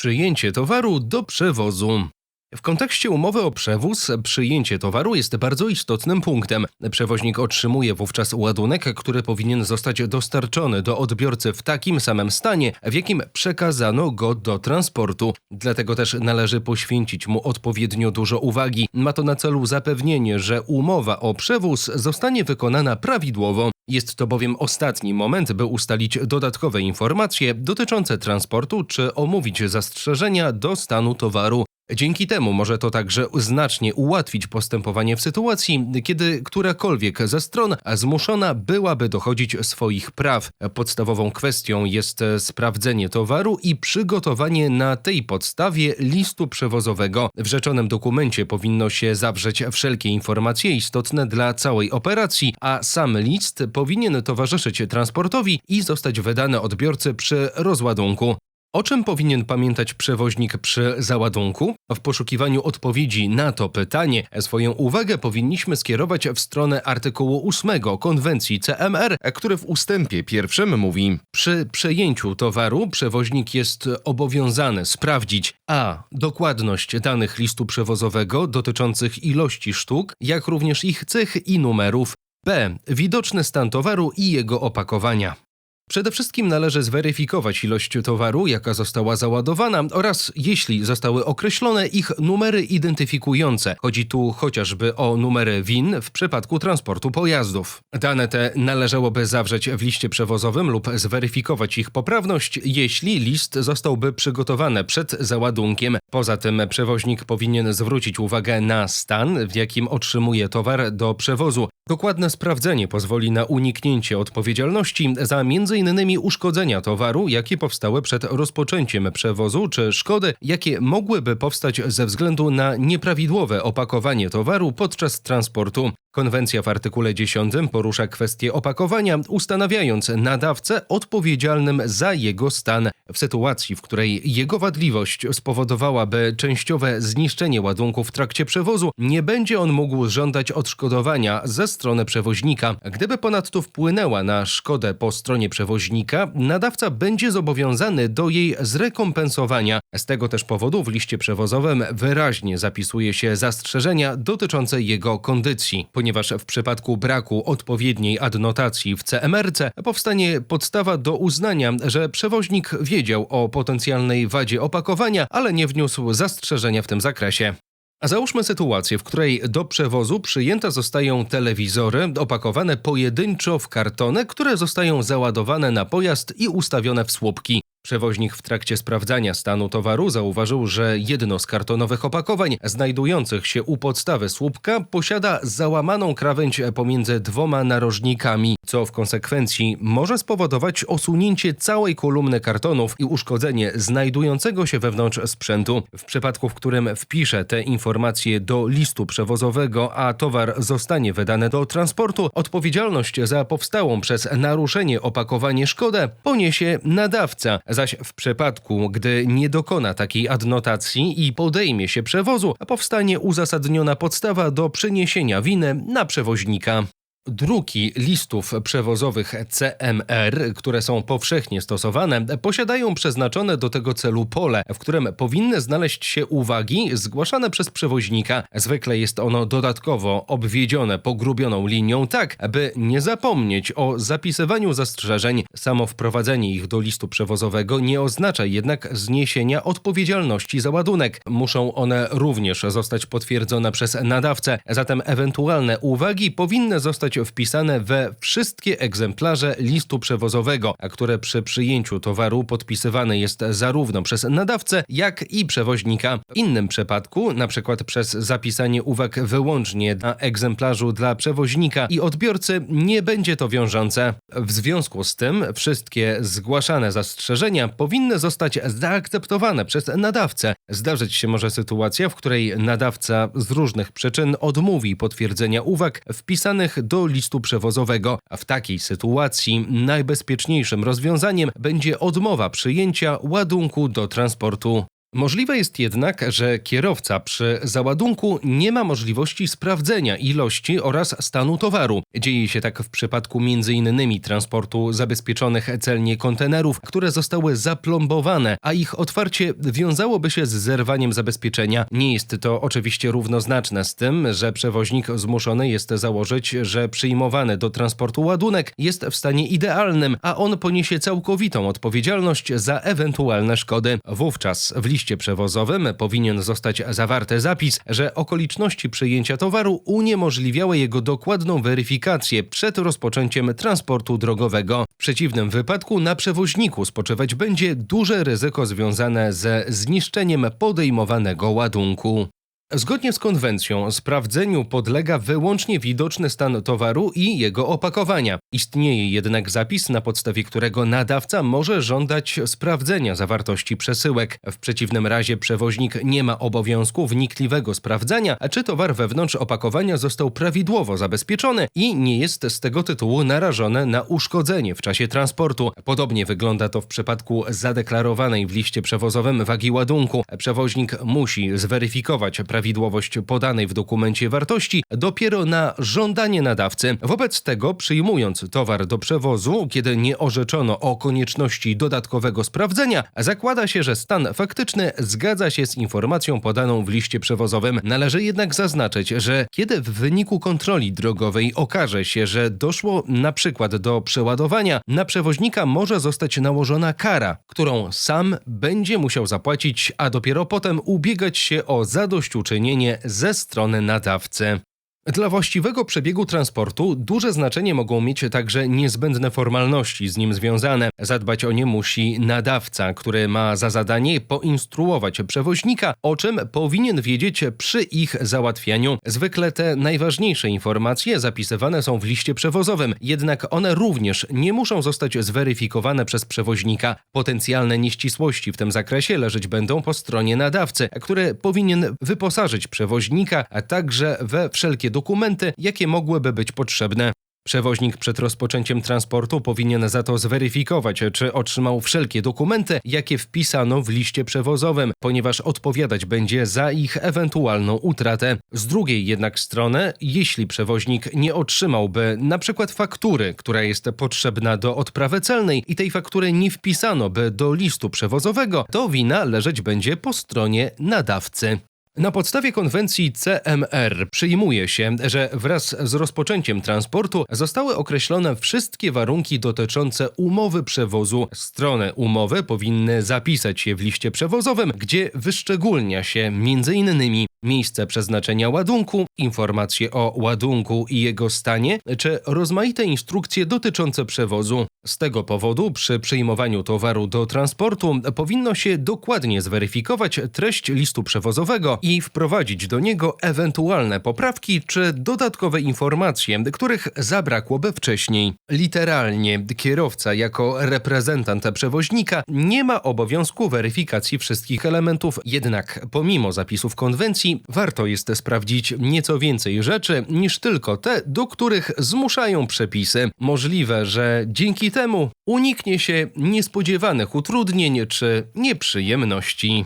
Przyjęcie towaru do przewozu. W kontekście umowy o przewóz, przyjęcie towaru jest bardzo istotnym punktem. Przewoźnik otrzymuje wówczas ładunek, który powinien zostać dostarczony do odbiorcy w takim samym stanie, w jakim przekazano go do transportu. Dlatego też należy poświęcić mu odpowiednio dużo uwagi. Ma to na celu zapewnienie, że umowa o przewóz zostanie wykonana prawidłowo. Jest to bowiem ostatni moment, by ustalić dodatkowe informacje dotyczące transportu czy omówić zastrzeżenia do stanu towaru. Dzięki temu może to także znacznie ułatwić postępowanie w sytuacji, kiedy którakolwiek ze stron zmuszona byłaby dochodzić swoich praw. Podstawową kwestią jest sprawdzenie towaru i przygotowanie na tej podstawie listu przewozowego. W rzeczonym dokumencie powinno się zawrzeć wszelkie informacje istotne dla całej operacji, a sam list powinien towarzyszyć transportowi i zostać wydany odbiorcy przy rozładunku. O czym powinien pamiętać przewoźnik przy załadunku? W poszukiwaniu odpowiedzi na to pytanie swoją uwagę powinniśmy skierować w stronę artykułu 8 konwencji CMR, który w ustępie pierwszym mówi: Przy przejęciu towaru przewoźnik jest obowiązany sprawdzić a. dokładność danych listu przewozowego dotyczących ilości sztuk, jak również ich cech i numerów, b. widoczny stan towaru i jego opakowania. Przede wszystkim należy zweryfikować ilość towaru, jaka została załadowana oraz jeśli zostały określone ich numery identyfikujące. Chodzi tu chociażby o numery WIN w przypadku transportu pojazdów. Dane te należałoby zawrzeć w liście przewozowym lub zweryfikować ich poprawność, jeśli list zostałby przygotowany przed załadunkiem. Poza tym przewoźnik powinien zwrócić uwagę na stan, w jakim otrzymuje towar do przewozu. Dokładne sprawdzenie pozwoli na uniknięcie odpowiedzialności za m.in. uszkodzenia towaru, jakie powstały przed rozpoczęciem przewozu, czy szkody, jakie mogłyby powstać ze względu na nieprawidłowe opakowanie towaru podczas transportu. Konwencja w artykule 10 porusza kwestię opakowania, ustanawiając nadawcę odpowiedzialnym za jego stan. W sytuacji, w której jego wadliwość spowodowałaby częściowe zniszczenie ładunku w trakcie przewozu, nie będzie on mógł żądać odszkodowania ze strony przewoźnika. Gdyby ponadto wpłynęła na szkodę po stronie przewoźnika, nadawca będzie zobowiązany do jej zrekompensowania. Z tego też powodu w liście przewozowym wyraźnie zapisuje się zastrzeżenia dotyczące jego kondycji ponieważ w przypadku braku odpowiedniej adnotacji w CMRC powstanie podstawa do uznania, że przewoźnik wiedział o potencjalnej wadzie opakowania, ale nie wniósł zastrzeżenia w tym zakresie. A załóżmy sytuację, w której do przewozu przyjęte zostają telewizory opakowane pojedynczo w kartony, które zostają załadowane na pojazd i ustawione w słupki. Przewoźnik w trakcie sprawdzania stanu towaru zauważył, że jedno z kartonowych opakowań znajdujących się u podstawy słupka posiada załamaną krawędź pomiędzy dwoma narożnikami, co w konsekwencji może spowodować osunięcie całej kolumny kartonów i uszkodzenie znajdującego się wewnątrz sprzętu. W przypadku, w którym wpisze te informacje do listu przewozowego, a towar zostanie wydany do transportu, odpowiedzialność za powstałą przez naruszenie opakowanie szkodę poniesie nadawca zaś w przypadku, gdy nie dokona takiej adnotacji i podejmie się przewozu, powstanie uzasadniona podstawa do przeniesienia winy na przewoźnika. Druki listów przewozowych CMR, które są powszechnie stosowane, posiadają przeznaczone do tego celu pole, w którym powinny znaleźć się uwagi zgłaszane przez przewoźnika. Zwykle jest ono dodatkowo obwiedzione pogrubioną linią, tak by nie zapomnieć o zapisywaniu zastrzeżeń. Samo wprowadzenie ich do listu przewozowego nie oznacza jednak zniesienia odpowiedzialności za ładunek. Muszą one również zostać potwierdzone przez nadawcę, zatem ewentualne uwagi powinny zostać zostać wpisane we wszystkie egzemplarze listu przewozowego, a które przy przyjęciu towaru podpisywane jest zarówno przez nadawcę, jak i przewoźnika. W innym przypadku, przykład przez zapisanie uwag wyłącznie na egzemplarzu dla przewoźnika i odbiorcy, nie będzie to wiążące. W związku z tym wszystkie zgłaszane zastrzeżenia powinny zostać zaakceptowane przez nadawcę. Zdarzyć się może sytuacja, w której nadawca z różnych przyczyn odmówi potwierdzenia uwag wpisanych do listu przewozowego. A w takiej sytuacji najbezpieczniejszym rozwiązaniem będzie odmowa przyjęcia ładunku do transportu. Możliwe jest jednak, że kierowca przy załadunku nie ma możliwości sprawdzenia ilości oraz stanu towaru. Dzieje się tak w przypadku m.in. transportu zabezpieczonych celnie kontenerów, które zostały zaplombowane, a ich otwarcie wiązałoby się z zerwaniem zabezpieczenia. Nie jest to oczywiście równoznaczne z tym, że przewoźnik zmuszony jest założyć, że przyjmowany do transportu ładunek jest w stanie idealnym, a on poniesie całkowitą odpowiedzialność za ewentualne szkody. Wówczas w liście przewozowym powinien zostać zawarty zapis, że okoliczności przyjęcia towaru uniemożliwiały jego dokładną weryfikację przed rozpoczęciem transportu drogowego. W przeciwnym wypadku na przewoźniku spoczywać będzie duże ryzyko związane ze zniszczeniem podejmowanego ładunku. Zgodnie z konwencją, sprawdzeniu podlega wyłącznie widoczny stan towaru i jego opakowania. Istnieje jednak zapis, na podstawie którego nadawca może żądać sprawdzenia zawartości przesyłek. W przeciwnym razie przewoźnik nie ma obowiązku wnikliwego sprawdzania, czy towar wewnątrz opakowania został prawidłowo zabezpieczony i nie jest z tego tytułu narażony na uszkodzenie w czasie transportu. Podobnie wygląda to w przypadku zadeklarowanej w liście przewozowym wagi ładunku. Przewoźnik musi zweryfikować prawidłowość podanej w dokumencie wartości dopiero na żądanie nadawcy. Wobec tego, przyjmując towar do przewozu, kiedy nie orzeczono o konieczności dodatkowego sprawdzenia, zakłada się, że stan faktyczny zgadza się z informacją podaną w liście przewozowym. Należy jednak zaznaczyć, że kiedy w wyniku kontroli drogowej okaże się, że doszło na przykład do przeładowania, na przewoźnika może zostać nałożona kara, którą sam będzie musiał zapłacić, a dopiero potem ubiegać się o zadośćuczynienie ze strony nadawcy. Dla właściwego przebiegu transportu duże znaczenie mogą mieć także niezbędne formalności z nim związane. Zadbać o nie musi nadawca, który ma za zadanie poinstruować przewoźnika, o czym powinien wiedzieć przy ich załatwianiu. Zwykle te najważniejsze informacje zapisywane są w liście przewozowym, jednak one również nie muszą zostać zweryfikowane przez przewoźnika. Potencjalne nieścisłości w tym zakresie leżeć będą po stronie nadawcy, który powinien wyposażyć przewoźnika, a także we wszelkie dokumenty, jakie mogłyby być potrzebne. Przewoźnik przed rozpoczęciem transportu powinien za to zweryfikować, czy otrzymał wszelkie dokumenty, jakie wpisano w liście przewozowym, ponieważ odpowiadać będzie za ich ewentualną utratę. Z drugiej jednak strony, jeśli przewoźnik nie otrzymałby na przykład faktury, która jest potrzebna do odprawy celnej i tej faktury nie wpisano by do listu przewozowego, to wina leżeć będzie po stronie nadawcy. Na podstawie konwencji CMR przyjmuje się, że wraz z rozpoczęciem transportu zostały określone wszystkie warunki dotyczące umowy przewozu. Strony umowy powinny zapisać się w liście przewozowym, gdzie wyszczególnia się m.in. miejsce przeznaczenia ładunku, informacje o ładunku i jego stanie, czy rozmaite instrukcje dotyczące przewozu. Z tego powodu przy przyjmowaniu towaru do transportu powinno się dokładnie zweryfikować treść listu przewozowego i wprowadzić do niego ewentualne poprawki czy dodatkowe informacje, których zabrakłoby wcześniej. Literalnie kierowca jako reprezentant przewoźnika nie ma obowiązku weryfikacji wszystkich elementów, jednak pomimo zapisów konwencji warto jest sprawdzić nieco więcej rzeczy niż tylko te, do których zmuszają przepisy. Możliwe, że dzięki temu uniknie się niespodziewanych utrudnień czy nieprzyjemności.